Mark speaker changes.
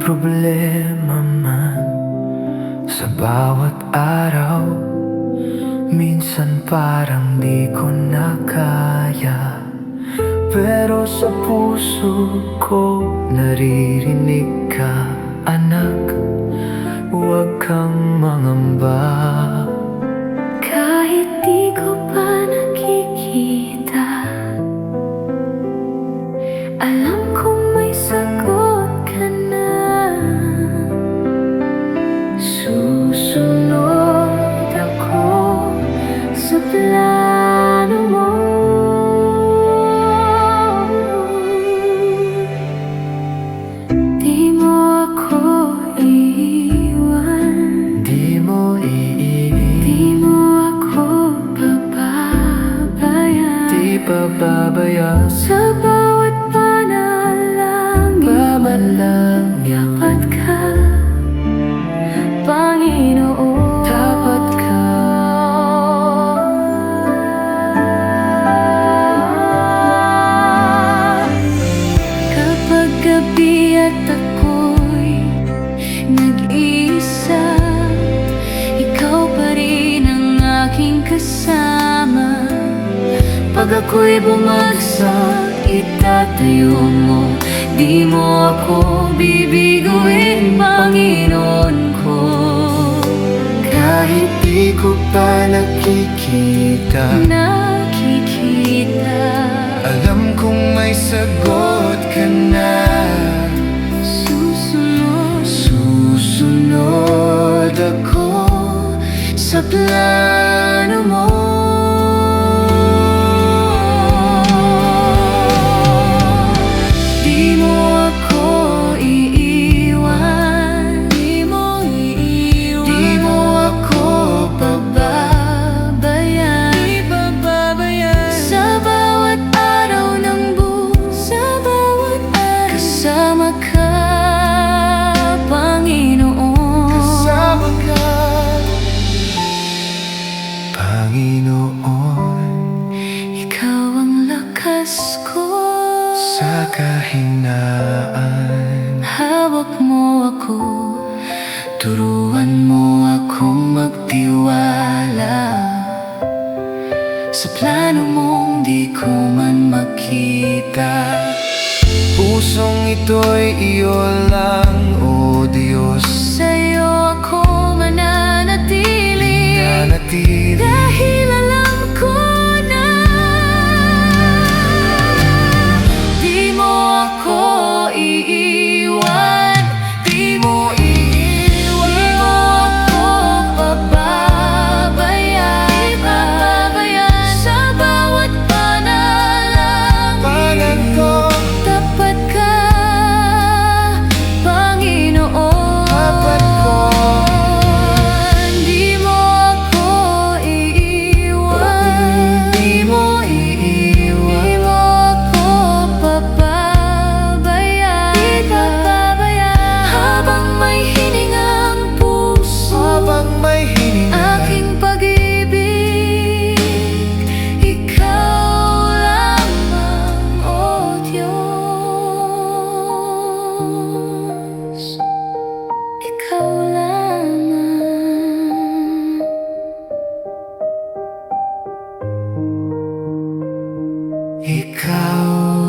Speaker 1: problema man. Sa bawat araw Minsan parang di ko na kaya. Pero sa puso ko naririnig ka Anak, huwag kang mangamba
Speaker 2: Sa bawat panalangin
Speaker 1: Pamanlang
Speaker 2: Dapat ka Panginoon.
Speaker 1: Dapat ka.
Speaker 2: Kapag gabi at ako'y nag-iisa Ikaw pa rin ang aking kasama Pag ako'y bumagsak, itatayo mo. Di mo ako bibiguin, Panginoon ko.
Speaker 1: Kahit di ko pa nakikita.
Speaker 2: Nakikita.
Speaker 1: Alam kong may sagot kahinaan
Speaker 2: Hawak mo ako. Turuan mo akong magtiwala. Sa plano mong di ko man makita.
Speaker 1: Pusong ito'y iyo lang, O Diyos Ikaw